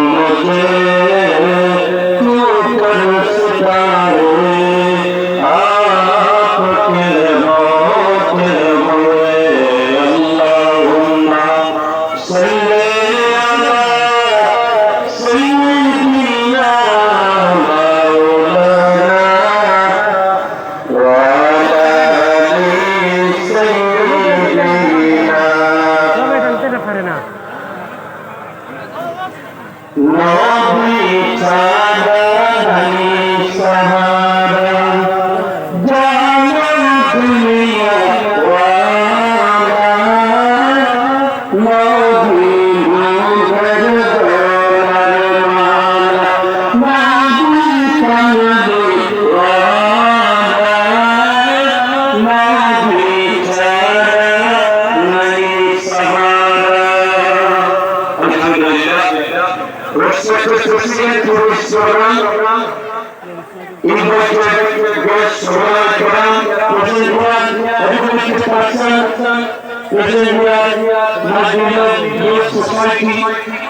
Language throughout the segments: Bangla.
Allah. social program, infrastructure gas solar program, President Bulan, educated person, President Bulan, National Youth Society,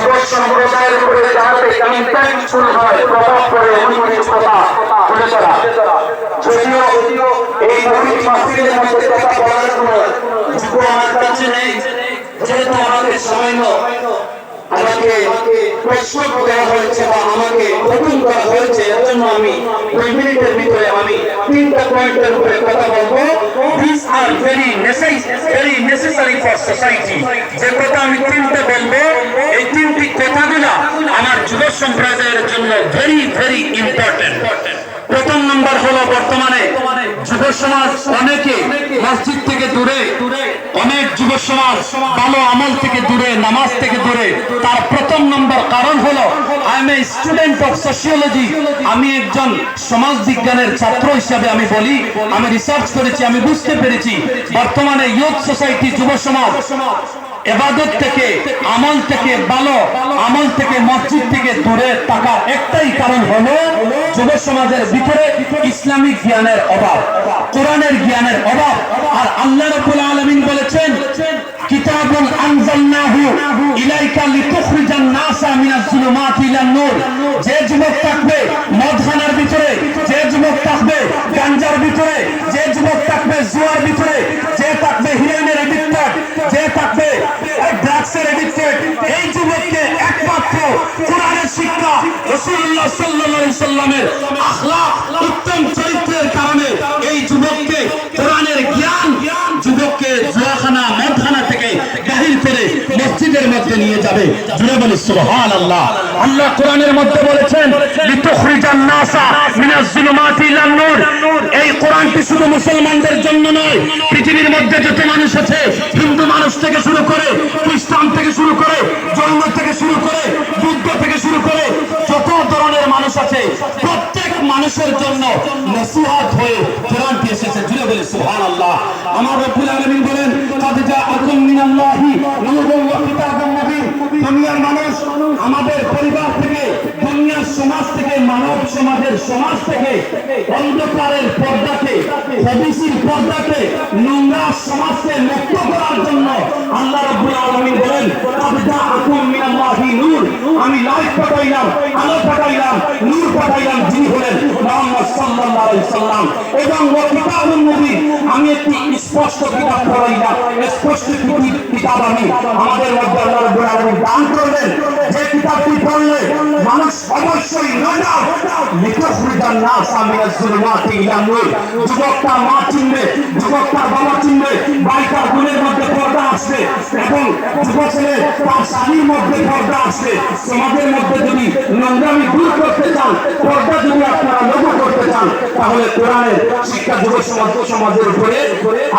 যুব সম্প্রদায়ের উপরে যাতে ইম্প্যাক্টফুল হয়, প্রভাব পড়ে এমন কথা বলে তারা যদিও এই মৌলিক মাহফিলের মধ্যে কথা বলার কোনো যুব আমার কাছে নেই, যেহেতু আমাদের সময় আমাকে প্রশ্ন দেওয়া হয়েছে বা আমাকে নতুন করা হয়েছে, এজন্য আমি দুই মিনিটের ভিতরে আমি তিনটা পয়েন্টের উপরে কথা বলব। This are very very necessary for society যে কথা আমি তিনটা বলব এই তিনটি কথাগুলো আমার যুব সম্প্রদায়ের জন্য ভেরি ভেরি ইম্পর্টেন্ট প্রথম নম্বর হলো বর্তমানে যুব সমাজ অনেকে মসজিদ থেকে দূরে, অনেক যুব সমাজ ভালো আমল থেকে দূরে, নামাজ থেকে দূরে। তার প্রথম নম্বর কারণ হলো I am a student of sociology আমি একজন সমাজ বিজ্ঞানের ছাত্র হিসাবে আমি বলি, আমি রিসার্চ করেছি, আমি বুঝতে পেরেছি। বর্তমানে ইউথ সোসাইটি যুব সমাজ এবাদত থেকে, আমল থেকে ভালো, আমল থেকে মসজিদ থেকে দূরে থাকার একটাই কারণ হলো যুব সমাজের ভিতরে ইসলামিক জ্ঞানের অভাব, কোরআনের জ্ঞানের অভাব। আর আল্লাহ রাব্বুল আলামিন বলেছেন যে যুবক থাকবে মদখানার ভিতরে আখলাক উত্তম চরিত্রের কারণে এই যুবককে কোরআনের জ্ঞান, যুবককে জুয়াখানা মদখানা থেকে বাহির করে মসজিদের মধ্যে নিয়ে যাবে। জুড়ে বলি, সুবহানাল্লাহ। আল্লাহ কোরআনের মধ্যে বলেছেন, লিতুখরিজান নাসা মিনাজ যুলুমাতি ইলান নূর। এই কোরআনটি শুধু মুসলমানদের জন্য নয়, পৃথিবীর মধ্যে যত মানুষ আছে, হিন্দু সুবহানাল্লাহ। আমার রব্বুল আলামিন বলেন কাদ জাআকুম মিনাল্লাহি নূরুন ওয়া কিতাবুম মুবিন দুনিয়ার মানুষ, আমাদের পরিবার থেকে, দুনিয়ার সমাজ থেকে, মানব সমাজের সমাজ থেকে, অন্ধকারের পর্দাকে হদিসির পর্দাকে, নোংরা সমাজকে মুক্ত করার জন্য আল্লাহ রাব্বুল আলামিন বলেন কাদ জাআকুম মিনাল্লাহি নূর। আমি লাইট পাঠাইলাম, আলো পাঠাইলাম, নূর পাঠাইলাম, যিনি হলেন মুহাম্মদ সাল্লাল্লাহু আলাইহি সাল্লাম। এবং ওয়া কিতাবুন মুবিন আমি একটি স্পষ্ট কিতাব পড়াইলাম। স্পষ্ট কিতাব আমি আমাদের মধ্যে আল্লাহ রাব্বুল আলামিন দান করলেন। যে কিতাবটি পড়লে মানুষ অবশ্যই নজর লিতুখরিজান নাসা মিনাজ যুলুমাতি ইলা নূর। যুবকটা মা চিনবে, যুবকটা বাবা চিনবে বাড়িটার গুণের মধ্যে পর্দা আসবে এবং যুব ছেলে তার স্বামীর মধ্যে পর্দা আসবে সমাজের মধ্যে যদি নোংরামি দূর করতে চান, পর্দা যদি আপনারা লক্ষ্য করতে চান তাহলে কোরআনের শিক্ষা যুব সমাজ সমাজের উপরে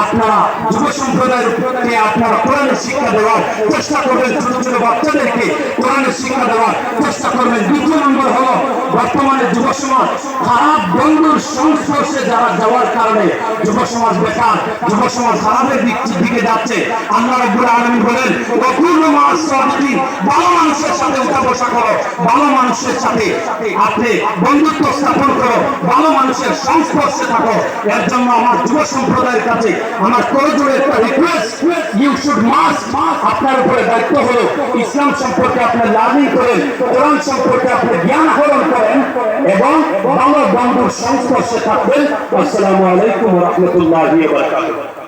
আপনারা যুব সম্প্রদায়ের উপরে আপনারা কোরআনের শিক্ষা দেওয়ার চেষ্টা করবেন। ছোট ছোট বাচ্চাদেরকে কোরআনের শিক্ষা দেওয়ার চেষ্টা করবেন। দ্বিতীয় নম্বর হলো, বর্তমানে যুব সমাজ খারাপ বন্ধুর সংস্পর্শে যারা যাওয়ার কারণে যুব সমাজ বেকার, যুব সমাজ খারাপের দিক যাচ্ছে। আল্লাহ রাব্বুল আলামিন বলেন অপূর্ণ মাস ভালো মানুষের সাথে উঠা বসা করো, ভালো মানুষের সাথে আপনি বন্ধুত্ব স্থাপন করো, ভালো মানুষের সংস্পর্শে থাকো। এর জন্য আমার যুব সম্প্রদায়ের কাছে আমার করজোড়ে একটা রিকোয়েস্ট ইউ শুড মাস আপনার উপরে দায়িত্ব হলো। ইসলাম সম্পর্কে আপনি লার্নিং করেন, কোরআন সম্পর্কে আপনি জ্ঞান আহরণ করেন এবং বাংলা বন্ধুর সংস্পর্শে থাকবেন। আসসালামু আলাইকুম রহমতুল্লাহ বারাকাতুহু।